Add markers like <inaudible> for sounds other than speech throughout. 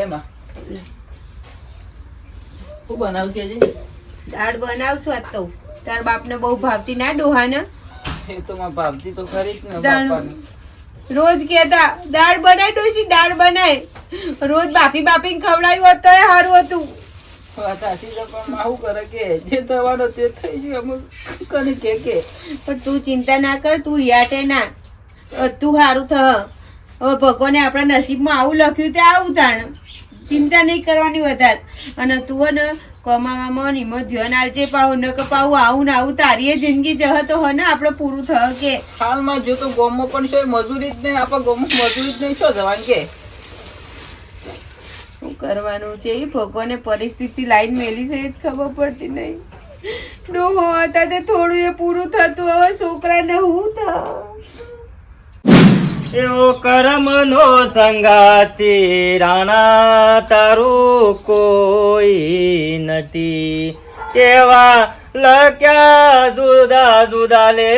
લે શું બનાવું કે દાળ બનાવશું આજ તો. તાર બાપને બહુ ભાવતી ના ડોહાને? એ તો માં ભાવતી તો ખરી જ ને બાપાને. રોજ કહેતા દાળ બનાય ડોશી દાળ બનાય. રોજ બાપી બાપી ખવડાવ્યું હોત સારું હતું. વાત સાચી છે પણ માં કરે કે જે થવાનું તે થઈ ગયું અમુક કને કે કે પણ તું ચિંતા ના કર તું યાટે ના. તું સારું થ હવે ભગવાને આપણા નસીબમાં આવું લખ્યું તે આવું તાણ. ચિંતા નહીં કરવાની વધારે. અને તું ને કમાવામાં ને એમાં ધ્યાન આલજે પાવ ન કે પાવું આવું ને આવું તારી જિંદગી જહ તો હે ને આપણે પૂરું થહ કે. હાલમાં જો તો ગોમો પણ છે મજૂરી જ નહીં આપણે ગોમો મજૂરી જ નહીં છો જવાનું કે? શું કરવાનું છે? એ ભગવાને પરિસ્થિતિ લાઈન મેલી છે એ જ ખબર પડતી નહીં. ડોહો હતા તે થોડું એ પૂરું થતું હવે છોકરાને હું થા એવો કરમનો સંગાતી રાણા તારું કોઈ નથી. કેવા લખ્યા જુદા જુદા લે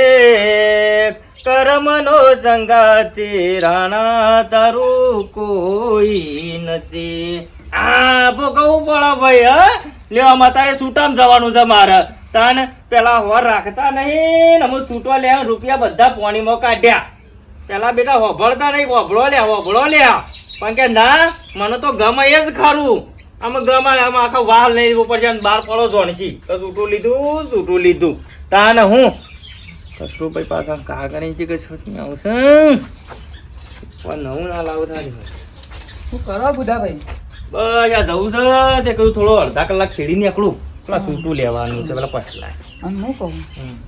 કરમનો સંગાતી રાણા તારું કોઈ નથી. આ ભોગવવું પડે ભાઈ, હ? લેવામાં તારે સૂટામ જવાનું છે મારે. તાન પેલા હોર રાખતા નહીં ને હું સૂટવા લેવા રૂપિયા બધા પોણીમાં કાઢ્યા. પેલા બેટા હોભળતા નહીં હોભળો લ્યા હોભળો લ્યા. પણ કે ના મને તો ગમે એ જ ખરું. આમ ગમે આમ આખા વાલ નહીં ઉપર છે બાર પડો જોણસી છી સૂટું લીધું સૂટું લીધું. તાન હું? કશું ભાઈ પાછા કાગણી છે કે છોટી આવશે? પણ નવું ના લાવું થાય શું કરો બુધાભાઈ બસ આ જવું છે. તે કહ્યું થોડો અડધા કલાક છેડી નીકળું. પેલા સૂટું લેવાનું છે પેલા પછલા અને હું કહું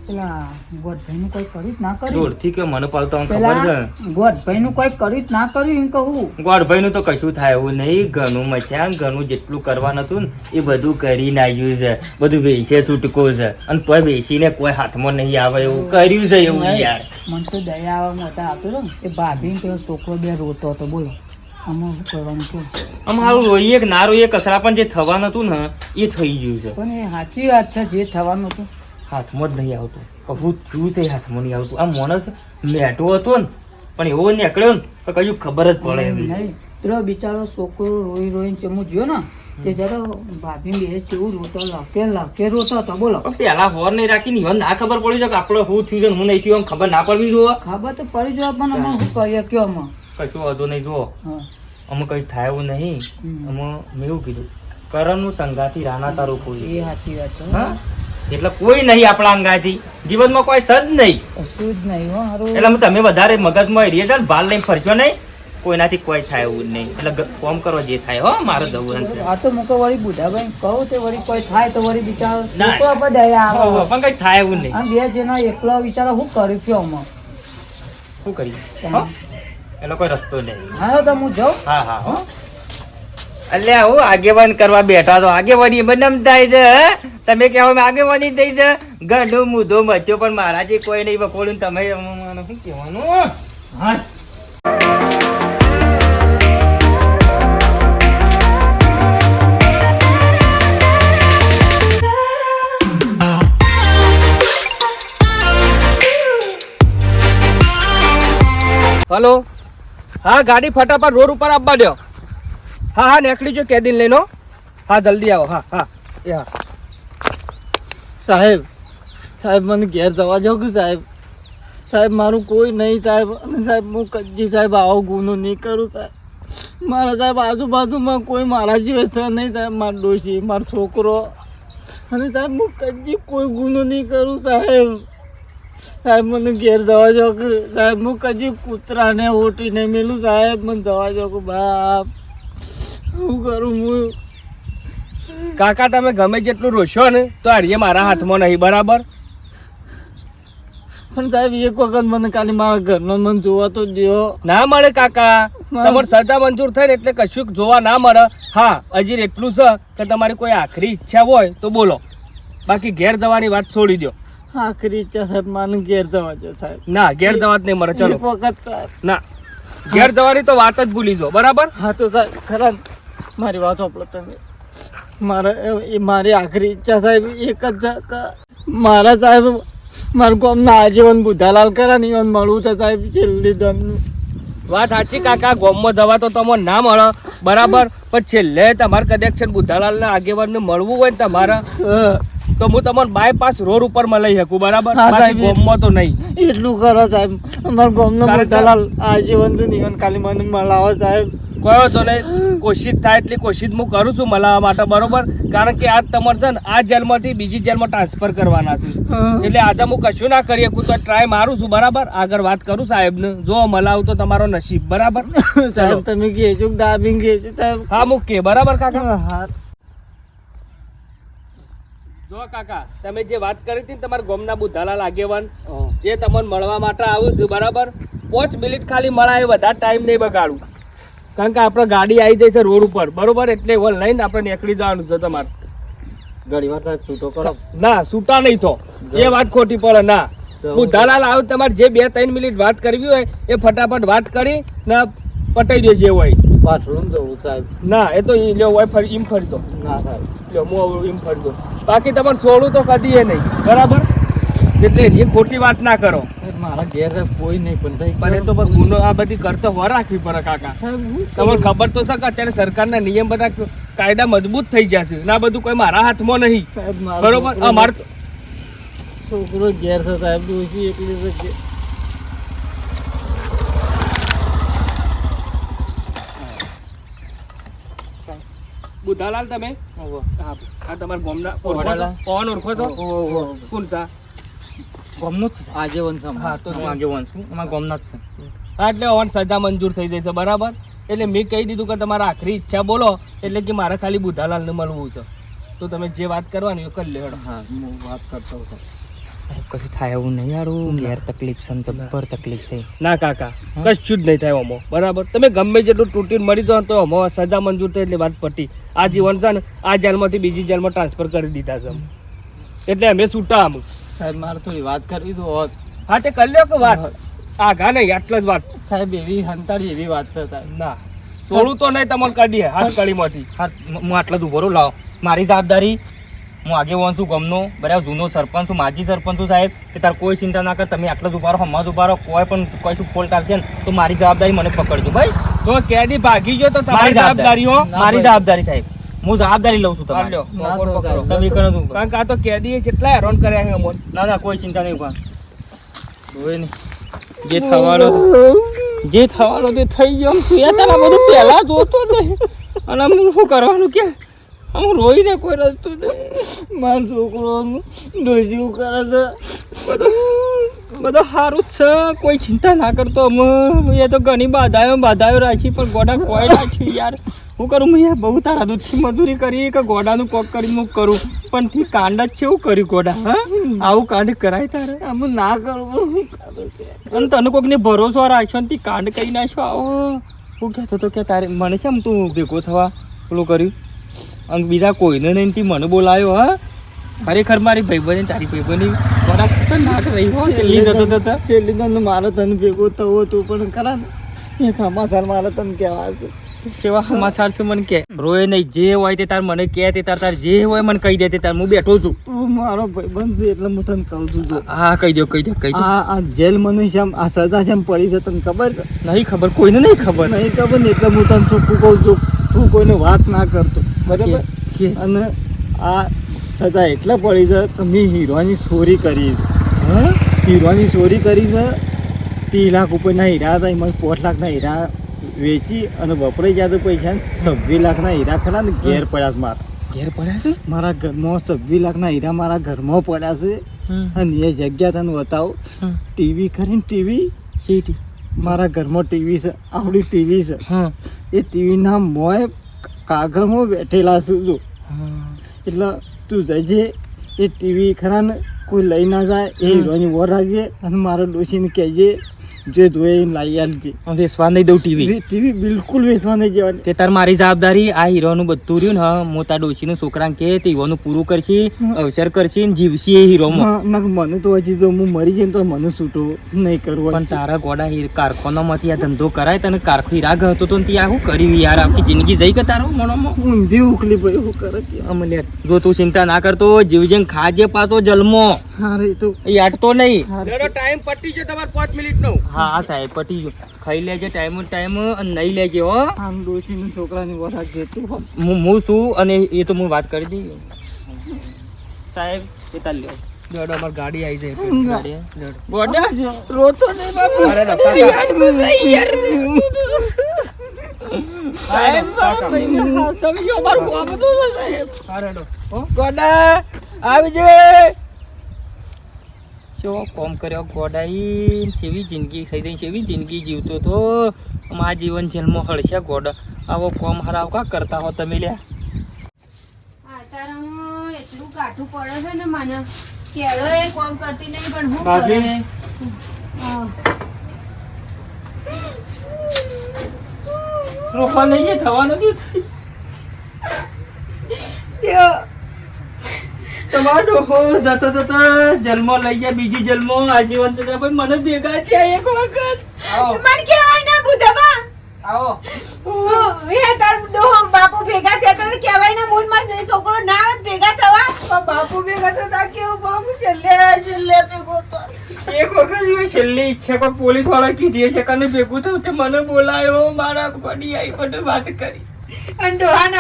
પેલા ગોડભાઈનું કોઈ કર્યું ના કર્યું? જોરથી કે મને પાલતો ખબર છે? ગોઠભાઈ નું કોઈ કર્યું ના કર્યું એમ કહું? ગોઠભાઈ નું તો કશું થાય એવું નહીં. ઘણું મચ્યા ઘણું જેટલું કરવાનું હતું ને એ બધું કરી નાખ્યું છે. બધું વેચે છૂટકો છે. અને પછી બેસીને કોઈ હાથમાં નહીં આવે એવું. કર્યું છે એવું યાર. મને તો દયા આવવા મોટા આપેલો એ ભાભી છોકરો બે રોતો હતો બોલો. આમાં શું કરવાનું આમ હારું રોઈએ કે ના રોઈએ કસરા પણ જે થવાનું હતું ને એ થઈ ગયું છે. પણ એ સાચી વાત છે જે થવાનું હતું. હાથમાં જ નહીં આવતું. કભું થયું છે હાથમાં નહીં આવતું. આ માણસ મેટો હતો ને પણ એવો નીકળ્યો ને તો કયું ખબર જ પડે એવી. નહીં પેલો બિચારો છોકરો રોઈ રોઈને ચમુ જોયો ને તે જરા ભાભી બે કેવું રોતો લાકે લાકે રોતો હતા બોલો. પેલા હોર નહીં રાખીને ઈવન ના ખબર પડી જાય કે આપણે શું થયું છે હું નહીં થયું ખબર ના પડવી જુઓ ખબર તો પડી જવા પણ અમે શું કરીએ કયો અમે કશું વાંધો નહીં જુઓ. અમે કઈ થાય એવું નહીં. અમે મેં એવું કીધું કરમનું સંગાથી રાણા તારું કોઈ એ સાચી વાત છે એટલે કોઈ નહીં આપણા અંગાથી. જીવનમાં કોઈ સદ નહીં. કશું જ નહીં હો એટલે તમે વધારે મગજમાં રહીએ છો ને બાલ લઈને ફરશો નહીં. કોઈનાથી કોઈ થાય એવું નહીં. એટલે કોમ કરો જે થાય હો મારે દવું છે. આ તો મૂકો વળી બુઢાભાઈ કહું તે વળી કોઈ થાય તો વળી બિચારો હો, હો, આવે પણ કઈ થાય એવું નહીં. આમ બે જણા એકલો વિચારો શું કર્યું કયો અમે શું કરીએ? હો? એનો કોઈ રસ્તો નહીં હા તો હું જાઉં? હા હા હો. એટલે હું આગેવાન કરવા બેઠા તો આગેવાની બનમ થાય છે હે? તમે કહેવા મેં આગેવાની થઈ છે. ગંઢો મુધો મચ્યો પણ મારા કોઈ નહીં વખોડ્યું તમે મને શું કહેવાનું? હા. હલો. હા, ગાડી ફટાફટ રોડ ઉપર આવવા દો હા હા, નીકળી જો કેદીન લઈનો હો. જલ્દી આવો. હા હા. એ હા. સાહેબ સાહેબ, મને ઘેર જવા જાઉં કે સાહેબ? સાહેબ, મારું કોઈ નહીં સાહેબ. અને સાહેબ, હું કદી સાહેબ, આવો ગુનો નહીં કરું સાહેબ. મારા સાહેબ, આજુબાજુમાં કોઈ મારા જેવો છે નહીં સાહેબ. મારો ડોશી, મારો છોકરો. અને સાહેબ, હું કદી કોઈ ગુનો નહીં કરું સાહેબ. સાહેબ મને ઘેર દવા જાઓ સાહેબ હું કદી કૂતરાને ઓટીને મેલું સાહેબ મને દવા જાઓ બાપ. શું કરું હું કાકા તમે ગમે જેટલું રોશો ને તો અડીએ મારા હાથમાં નહીં બરાબર? પણ સાહેબ એક વખત મને ખાલી મારા ઘરનો મન જોવા તો દો ના મળે કાકા. તમારે સજા મંજૂર થાય ને એટલે કશું જોવા ના મળે. હા હજી એટલું છે કે તમારી કોઈ આખરી ઈચ્છા હોય તો બોલો. બાકી ઘેર જવાની વાત છોડી દો આખરી ઈચ્છા સાહેબ માને ઘેર જવા જો સાહેબ. ના ઘેર જવા જ નહીં મળે ચલો. વખત ના ઘેર જવાની તો વાત જ ભૂલી જાઓ બરાબર? હા તો સાહેબ ખરા મારી વાત સાંભળો તમે. મારે એ મારી આખરી ઈચ્છા સાહેબ એક જ મારા સાહેબ મારું ગામના આજીવન બુધાલાલ કરે ને ઈવન મળવું તો સાહેબ છેલ્લી દમનું વાત સાચી કાકા ગોમમાં જવા તો તમને ના મળે બરાબર? પણ છેલ્લે તમારે કદાચ છે ને બુધાલાલના આગેવાનને મળવું હોય ને તમારા. તો હું તમને બાયપાસ રોડ ઉપરમાં લઈ શકું બરાબર? સાહેબ. ગોમમાં તો નહીં. એટલું કરો સાહેબ. અમારા ગામનો કે- આજીવન તો નિવન ખાલી મને મળાવો સાહેબ. કયો તો નહીં. કોશિશ થાય એટલી કોશિશ હું કરું છું મળવા માટે બરોબર? કારણ કે આજ તમારે છે ને આ જેલમાંથી બીજી જેલમાં ટ્રાન્સફર કરવાના છે. એટલે આજે હું કશું ના કરી શકું તો ટ્રાય મારું છું બરાબર? આગળ વાત કરું સાહેબને. જો મલાવું તો તમારો નસીબ બરાબર? <laughs> સાહેબ તમે કહેજો દાબીને કહેજો સાહેબ. હા મૂકે બરાબર કાકા? હા. જો કાકા તમે જે વાત કરી હતી તમારા ગોમના બુધાલાલ આગેવાન એ તમને મળવા માટે આવું છું બરાબર? પાંચ મિનિટ ખાલી મળાય વધારે ટાઈમ નહીં બગાડું. કારણ કે આપણે ગાડી આવી જાય છે રોડ ઉપર બરોબર? એટલે ઓનલાઈન આપણે નીકળી જવાનું છે તમારે. ઘણી વાર સાહેબ છૂટો કરો ના છૂટા નહીં તો એ વાત ખોટી પડે ના. હું દલાલ આવું તમારે જે બે ત્રણ મિનિટ વાત કરવી હોય એ ફટાફટ વાત કરી ને પટાઈ દેજે હોય. પાછળ જવું સાહેબ. ના એ તો ઈ લ્યો હોય ફરી એમ ફરી દો ના સાહેબ. લ્યો હું એમ ફરી દો બાકી તમારે છોડું તો કદી એ નહીં. બરાબર? એટલે એ ખોટી વાત ના કરો. મારા ઘેર કોઈ નહીં પણ થાય પણ એ તો બસ ગુનો આ બધી કરતો હો રાખવી પડે કાકા. તમને ખબર તો છે કે અત્યારે સરકારના નિયમ બધા કાયદા મજબૂત થઈ જશે ના બધું કોઈ મારા હાથમાં નહીં. બરોબર? અમારે છોકરો ઘેર છે સાહેબ એકલી છે ઘેર. બુધાલાલ તમે. હા આ તમારા ગોમના પવન ઓળખો છો. કોણ સા ગામનો જ છે. આજે વંશ હા, તો હું આજે વંશ અમારા ગોમના જ છે. હા એટલે ઓન સજા મંજૂર થઈ જશે બરાબર? એટલે મેં કહી દીધું કે તમારા આખરી ઈચ્છા બોલો એટલે કે મારે ખાલી બુધાલાલને મળવું છે. તો તમે જે વાત કરવાની એ કરી લેડો હા હું વાત કરતો હતો. કશું થાય એવું નહીં યારું ઘેર તકલીફ છે જબ્બર તકલીફ છે. ના કાકા કશું જ નહીં થાય અમો બરાબર? તમે ગમે જેટલું તૂટીને મરી જાઓ તો અમો સજા મંજૂર થઈ એટલે વાત પટી આ જીવન છે ને આ જેલમાંથી બીજી જેલમાં ટ્રાન્સફર કરી દીધા છે અમે. એટલે અમે છૂટા આમ સાહેબ મારે થોડી વાત કરવી તો હોત. હા તે કરી લ્યો કે વાત? આઘા નહીં આટલા જ વાત. સાહેબ એવી હંતાડી એવી વાત છે સાહેબ. ના. છોડું તો નહીં તમને કાઢીએ હાથ કળીમાંથી હા હું આટલા જ ઊભો લાવો. મારી જવાબદારી હું આગેવાન છું ગમનો બરાબર જૂનો સરપંચ છું માજી સરપંચ છું સાહેબ કે તાર કોઈ ચિંતા ના કર તમે આટલા જ ઊભા રહો હમણાં જ ઊભા રહો કોઈ પણ કોઈ શું ફોલ્ટ આવશે ને તો મારી જવાબદારી મને પકડજો ભાઈ. તો કેડી ભાગી ગયો તો તમારી મારી જવાબદારી હો મારી જવાબદારી સાહેબ. હું જવાબદારી લઉં છું તમારે. તમે કરો તું. કારણ કે આ તો કેદી કેટલા હેરાન કર્યા છે અમોને. ના ના કોઈ ચિંતા નહીં ઊભા. જોઈ નહીં. જે થવાનો જે થવાનો તે થઈ ગયો તું તારા બધું પહેલા જોતો જ નહીં. અને હું શું કરવાનું કે? આમ રોઈને કોઈ રસ્તો છે? મારો છોકરો ડોજ્યું કરે છે. બધું બધું સારું જ છે. કોઈ ચિંતા ના કરતો અમે એ તો ઘણી બાધાઓ બાધાઓ રાખી પણ ગોડા કોઈ રાખ્યું યાર. હું કરું મેં બહુ તારા દૂધથી મજૂરી કરી કે ગોડાનું કોક કરી હું કરું. પણ થી કાંડ જ છે એવું કર્યું ગોડા હા? આવું કાંડ કરાય તારે? આમ ના કરું હું અને તને કોકને ભરોસો રાખ્યો ને તી કાંડ કરી નાખ્યો? આવો. હું કહેતો તો કે તારે મને છે આમ તું ભેગો થવા પેલું કર્યું? અને બીજા કોઈને નહીં તી મને બોલાયો હા? ખરેખર મારી ભાઈબંધી તારી ભાઈબંધી થોડા ખતરનાક રહી હો છેલ્લી જતો જતો. છેલ્લી તને મારે તને ભેગો થવો તું પણ ખરા ને એક સમાચાર મારે તને કહેવા છે સેવા સમાચાર છે મને કે. રોય નહીં જે હોય તે તાર મને કહે તે તાર તાર જે હોય મને કહી દે તે તાર હું બેઠો છું. તું મારો ભાઈબંધ છે એટલે હું તને કહું છું. હા કહી દો કહી દો કહી દો આ જેલ મને શેમ આ સજા શેમ પડી છે તને ખબર નહીં ખબર કોઈને નહીં ખબર. નહીં ખબર ને એટલે હું તને ચોખ્ખું કહું છું તું કોઈને વાત ના કરતો. બરાબર? અને આ સજા એટલે પડી છે તમે મેં હીરોની ચોરી કરી હા? હીરોની ચોરી કરી છે ત્રીસ લાખ ઉપરના હીરા હતા એમાં પાંચ લાખના હીરા વેચી અને વપરાઈ ગયા તો પૈસા છવ્વીસ લાખના હીરા ખરા ને ઘેર પડ્યા છે મારા. ઘેર પડ્યા છે? મારા ઘરમાં છવ્વીસ લાખના હીરા મારા ઘરમાં પડ્યા છે. અને એ જગ્યા તને બતાવો. ટીવી કરીને ટીવી? સીટી મારા ઘરમાં ટીવી છે આવડી ટીવી છે. એ ટીવીના મોય કાગળમાં બેઠેલા છું જો. એટલે તું જજે એ ટીવી ખરા ને કોઈ લઈ ના જાય એ હીરોની વોર રાખજે અને મારો ડોશીને કહેજે જે જોઈએ લાવી આલજે વેસવા નહીં દઉં ટીવી. ટીવી બિલકુલ વેચવા નહીં જવાની તે તાર મારી જવાબદારી આ હીરોનું બધું રહ્યું ને હા તાર ડોશીનું છોકરાને કે તે હીરોનું પૂરું કરશી અવસર કરશી ને જીવશી એ હીરોમાં મને તો હજી તો હું મરી જઈને તો મને છૂટો નહીં કરવો પણ તારા ગોડા હીર કારખાનામાંથી આ ધંધો કરાય તને કારખો હીરા હતો તો ને ત્યાં શું કરી યાર? આખી જિંદગી જઈ કે તારો મનોમાં? ઊંધી ઉકલી ભાઈ હું કરે કે? અમલે જો તું ચિંતા ના કરતો જીવજન ખાજે પાછો જલમો. હા રે તો એ અટતો નહીં. ટાઈમ પટી ગયો તમારે પાંચ મિનિટ નો હા હા સાહેબ પટી ગયું. ખાઈ લેજે ટાઈમ ટાઈમ અને નહીં લેજે હો. આમ ડોસીને છોકરાની વરાગ જેતું હું હું છું અને એ તો હું વાત કરી દઈ સાહેબ એ તાર લ્યો. લેડો અમારી ગાડી આવી જાય. ગાડી લેડો. રોતો નહીં બાપુ. અરે સાહેબ મારા ભાઈને હા, સમજો મારું કામ તો છે, સાહેબ. અરે ડો ગોડા આવજે શો કોમ કર્યો? ગોડાઈ સેવી જિંદગી થઈ ગઈ સેવી જિંદગી જીવતો તો આ જીવન જેલમાં હળશે ગોડા. આવો કોમ હરાવ કા કરતા હો તમે લ્યા? એટલું કાઠું પડે છે ને મને. કેળો એ કોમ કરતી નહીં પણ હું કરે? રોપા છે, થવાનું નહીં તમારો ડોહો જતો જતો જન્મો લઈ ગયા બીજી જન્મો આજીવન જતા પણ મને ભેગા થયા એક વખત. આવો. મને કહેવાય ના બુધાબા. આવો. એ તાર ડોહો બાપુ ભેગા થયા તો કહેવાય ના મૂળમાં માં છોકરો ના ભેગા થવા. બાપુ ભેગા થતા કેવું બાપુ છેલ્લે છેલ્લે ભેગો તો એક વખત એવી છેલ્લી ઈચ્છા પણ પોલીસવાળા કીધી છે કને ભેગું થયું તે મને બોલાયો મારા પડી આવી પણ વાત કરી. ડોહાને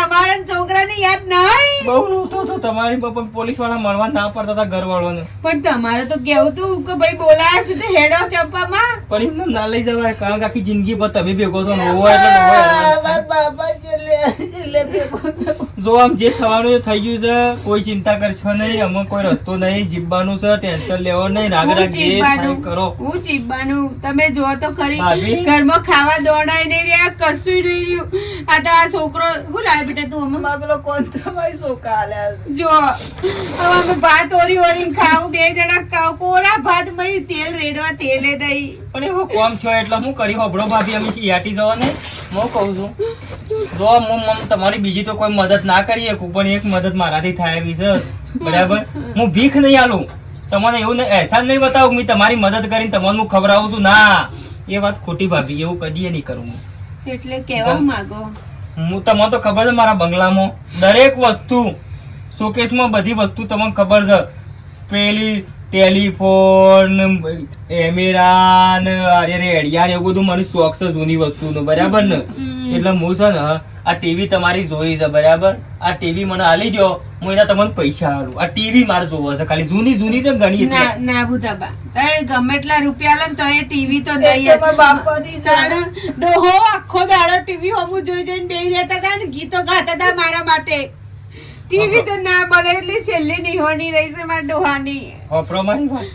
છોકરાને યાદ નહીં. બહુ રોતો તો તમારી પણ પોલીસવાળા મળવા ના પડતા હતા ઘર વાળાને પણ તમારે તો કેવું તું કે ભાઈ બોલાયા છે તો હેડો ચંપામાં? પણ એમને ના લઈ જવાય કારણ કે આખી જિંદગી પર તમે ભેગો તો એટલે જો આમ જે થવાનું એ થઈ ગયું છે કોઈ ચિંતા કરશો નહીં અમે કોઈ રસ્તો નહીં જીવવાનું છે ટેન્શન લેવો નહીં રાગ રાગ જે કરો. હું ચીબવાનું તમે જો તો ખરી ઘરમાં ખાવા દોડાય નહીં રહ્યા કશું નહીં રહ્યું. આ તો આ છોકરો હું લાવે બેટા તું અમે પેલો કોણ તમારી છોકરા આલ્યા જો હવે અમે ભાત ઓરી ઓરી ખાવું બે જણા ખાવ કોરા ભાત મરી તેલ રેડવા તેલે નહીં. પણ એવો કોમ થયો એટલે હું કરી હોબળો ભાભી અમે યાટી જવા નહીં. હું કહું છું. જો હું તમારી બીજી તો કોઈ મદદ ના કરી શકું પણ એક મદદ મારાથી થાય એવી છે. બરાબર? હું ભીખ નહીં આલું. તમને એવું નહીં નહીં બતાવું મેં તમારી મદદ કરીને તમને હું ખવડાવું છું. ના એ વાત ખોટી ભાભી એવું કદી નહીં કરું હું. એટલે કેવા માંગો. હું તમને તો ખબર છે મારા બંગલામાં દરેક વસ્તુ શોકેસમાં બધી વસ્તુ તમને ખબર છે. પેલી ટેલિફોન એમેરા ને અરે રેડિયા ને એવું બધું મને શોખ છે જૂની વસ્તુનો બરાબર ને? એટલે હું છે ને આ ટીવી તમારી જોઈ છે બરાબર? આ ટીવી મને આલી દો હું એના તમને પૈસા આલું. આ ટીવી મારે જોવો છે ખાલી જૂની જૂની છે ઘણી ના ના ભૂતાબા. તય ગમે એટલા રૂપિયા લે ને તો એ ટીવી તો નહીં તાણે ડોહો આખો દાડો ટીવી હોવું જોઈ જોઈને બેહી રહેતા હતા ને ગીતો ગાતા હતા મારા માટે. ટીવી તો ના મળે એટલે છેલ્લી નિહોની રહી છે મારા ડોહાની. વાપરો મારી વાત.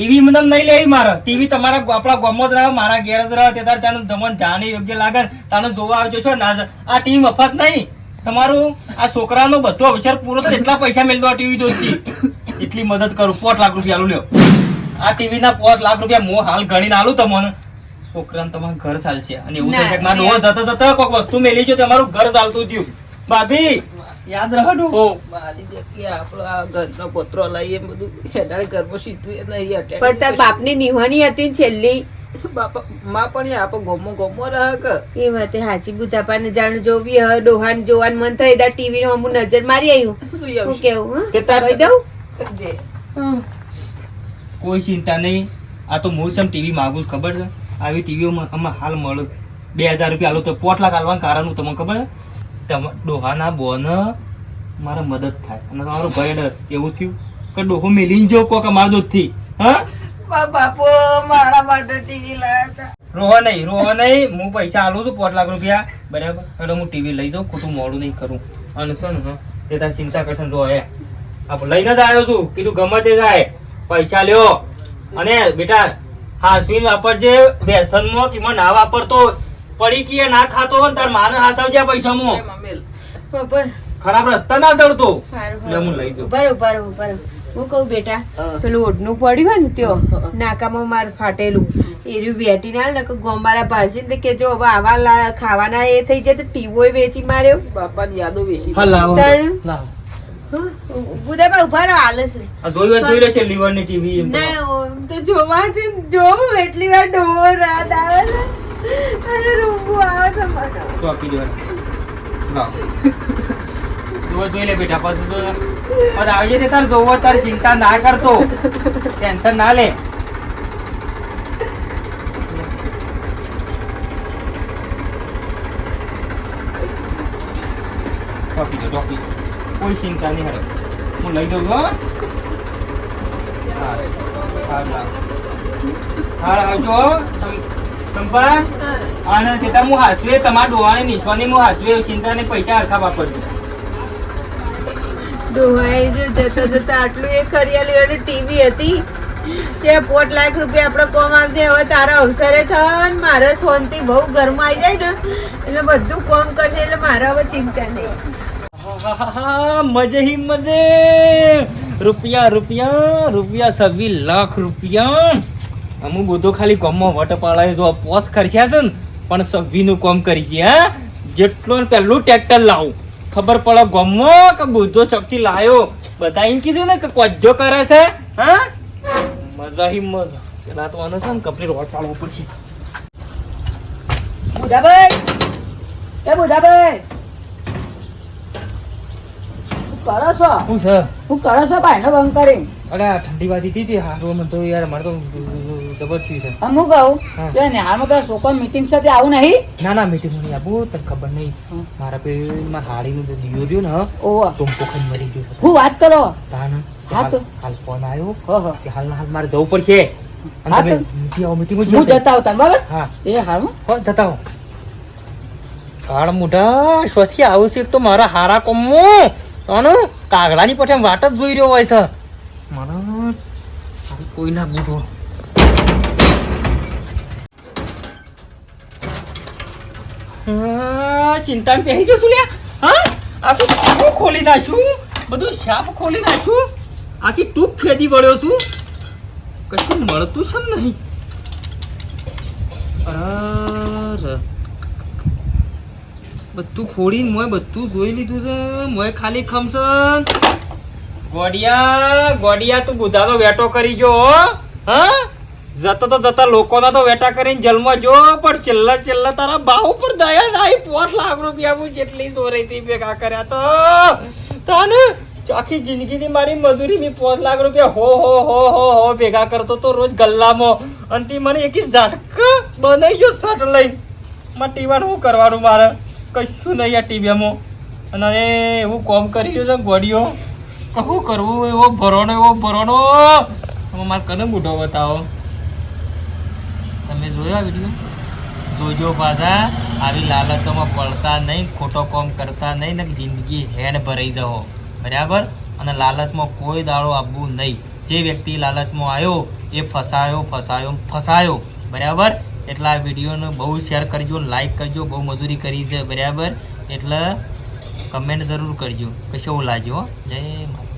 ટીવી મને નહીં લેવી મારે. ટીવી તમારા આપણા ગામમાં જ રહે મારા ઘેર જ રહે તે તાર ત્યાંનું તમને જાણે યોગ્ય લાગે તાને જોવા આવજો છો. ના આ ટીવી મફત નહીં. તમારું આ છોકરાનો બધો અવસર પૂરો થાય એટલા પૈસા મેળવો આ ટીવી જોઈતી એટલી મદદ કરું. પોત લાખ રૂપિયા લ્યો. આ ટીવી ના પોત લાખ રૂપિયા મો હાલ ગણીને આલું તમને. છોકરાને તમારું ઘર ચાલશે. અને એવું કે મારા જતા જતા કોઈક વસ્તુ મેલી જો તમારું ઘર ચાલતું થયું. ભાભી યાદ રહો ડોહો મારી બેટી આપણો આ ઘરનો પોતરો એમ બધું. એના ઘરમાં સીધું એ નહીં અટેક પણ તાર બાપની નિહોની હતી છેલ્લી. બાપા માં પણ આપો ગોમો ગોમો રહે કે. એ વાતે હાચી બુધાપાને જાણ જોવી હવે ડોહાન જોવાન મન થઈ દા ટીવી નો હું નજર મારી આવ્યું શું કેવું કે તાર- કહી દઉં? જે. કોઈ ચિંતા નહીં. આ તો હું ટીવી માગું ખબર છે? આવી ટીવીઓ આમાં હાલ મળે બે હજાર રૂપિયા આલો તો પોટ લાખ કારણ હું તમને ખબર છે? ડોહાના બોન મારા મદદ થાય. અને તમારું ભય ડર એવું થયું કે ડોહો મેલીને જો કોક અમારા દૂધથી હા? બાપો મારા માટે ટીવી લાયા હતા. રોહો નહીં રોહો નહીં હું પૈસા આલું છું પોટ લાખ રૂપિયા. બરાબર? એટલે હું ટીવી લઈ જાઉં ખોટું મોડું નહીં કરું. અને શું ને હા, તે તાર ચિંતા કરશે ને જો હે આપણે લઈને જ આવ્યો છું કીધું ગમે તે થાય. પૈસા લ્યો. અને બેટા હાસવીન વાપરજે વ્યસનમાં કે ના વાપરતો પડી કીએ ના ખાતો હોય તાર માને હાસાવજે પૈસા. બરાબર ખરાબ રસ્તા ના ચડતો. લેમું લઈ જાઉં. બરોબર બરોબર. હું કહું બેટા પેલું ઓઢનું પડ્યું હોય ને ત્યો નાકામાં માર ફાટેલું. એર્યું વેટી ના ને ગોમારા ભારસી ને કે જો હવે આવા ખાવાના એ થઈ જાય તો ટીવો વેચી માર્યો. બાપાની યાદો વેચી હા લાવો. તાણ. લાવો. બુધાબા ઊભા રહો હાલે છે. આ જોઈ લેશે લીવરની ટીવી એમ તો. ના તો જોવા જોઉં જોવું એટલી વાર ડોર રાત આવે છે અને રૂંગું આવે છે મને તો આપી દેવાનું. લાવો જુઓ જોઈ લે બેટા, પછી તો પણ આવી તે તાર જોવો, તાર ચિંતા ના કરતો ટેન્શન ના લે. કોઈ ચિંતા નહીં હરે હું લઈ દઉં હા. હા. આવજો ચંપા અને તે હું હાસવે તમારા ડોહાને નીચવાની હું હાસવે ચિંતા ને પૈસા હરખા વાપરજો. ડોહાઈ જો જતા જતા આટલું એ ખરિયાલી વાળી ટીવી હતી. તે પોટ લાખ રૂપિયા આપણે કોમ આવશે હવે તારા અવસરે થયો ને મારે શાંતિ બહુ ઘરમાં આવી જાય ને એટલે બધું કોમ કરશે એટલે મારે હવે ચિંતા નહીં. મજે હી મજે. રૂપિયા રૂપિયા રૂપિયા સવી લાખ રૂપિયા. અમુક બધો ખાલી કોમમાં વટ પાડાય જો પોસ ખર્ચ્યા છે ને પણ સભ્યનું કોમ કરી છે હા? જેટલો પહેલું ટ્રેક્ટર લાવું. ખબર પડે ગમો કે બુદ્ધો શક્તિ લાયો? બધા એમ કીધું ને કે કોજો કરે છે હા? મજા હી મજા. પેલા તો આને છે ને કપડી વટ પાડવો પડશે. બુધાભાઈ! એ બુધાભાઈ! કરો છો? શું છે? હું કરો છો ભાઈ નો બંધ કરી અરે આ ઠંડી વાતી હતી હારું મને તો યાર મારે તો જબર થયું છે. અમુક કહું? હા. કે નિહાળમાં પેલા છોકરો મીટિંગ સાથે આવું નહીં? ના ના મીટિંગ નહીં આવું તને ખબર નહીં. મારા પે મારા હાડીનું જે દિયો રહ્યો ને ઓહો. ટૂંકો પોખન મરી ગયો હું વાત કરો? તાન હા તો. હાલ ફોન આવ્યો હ હો. કે હાલ હાલ મારે જવું પડશે. હા તો. નીચે આવો મીટિંગ હું જતા આવતા બરાબર? હા. એ હાલ હો જતા હો કાળ મોઢા શોથી આવું છે તો મારા હારા કોમો. તને કાગડાની પછી વાટ જ જોઈ રહ્યો હોય છે. મને કોઈ ના બૂઢો ચિંતા પહેરી ગયો છું હા? આખું આખું ખોલી નાખ્યું. બધું શાપ ખોલી નાખ્યું. આખી ટૂંક ફેદી વળ્યો છું. કશું મળતું છે નહીં. બધું ખોડીને મોય બધું જોઈ લીધું છે. મોય ખાલી ખમસન ગોડિયા ગોડિયા, તું બુધાનો વેટો કરી જો હો? જતો તો જતા લોકોના તો વેટા કરીને જન્મ જો, પણ છેલ્લા છેલ્લા તારા ભાવ પર દયા નાઈ, પોઠ લાખ રૂપિયા જેટલી હતી ભેગા કર્યા તો. તને આખી જિંદગીની મારી મજૂરીની પોચ લાખ રૂપિયા હો હો હો હો હો ભેગા કરતો તો રોજ ગલ્લામાં. અને તે મને એકી ઝાટક બનાવી ગયો શર્ટ લઈ માં ટીવાનું શું કરવાનું મારે? કશું નહીં આ ટીવીમાં. અને એવું કોમ કરી ગયો છે ગોડીઓ કહું કરવું એવો ભરોનો એવો ભરોનો મારે કદમ ઉઠો બતાવો? તમે જોયો આ વીડિયો જોજો પાછા, આવી લાલચોમાં પડતા નહીં, ખોટો કોમ કરતા નહીં, ને જિંદગી હેડ ભરાઈ દો બરાબર? અને લાલચમાં કોઈ દાડો આપવું નહીં. જે વ્યક્તિ લાલચમાં આવ્યો, એ ફસાયો ફસાયો ફસાયો. બરાબર? એટલે આ વિડીયોને બહુ શેર કરજો લાઈક કરજો, બહુ મજૂરી કરી છે. બરાબર? એટલે કમેન્ટ જરૂર કરજો કશો લાગ્યો? જય માતા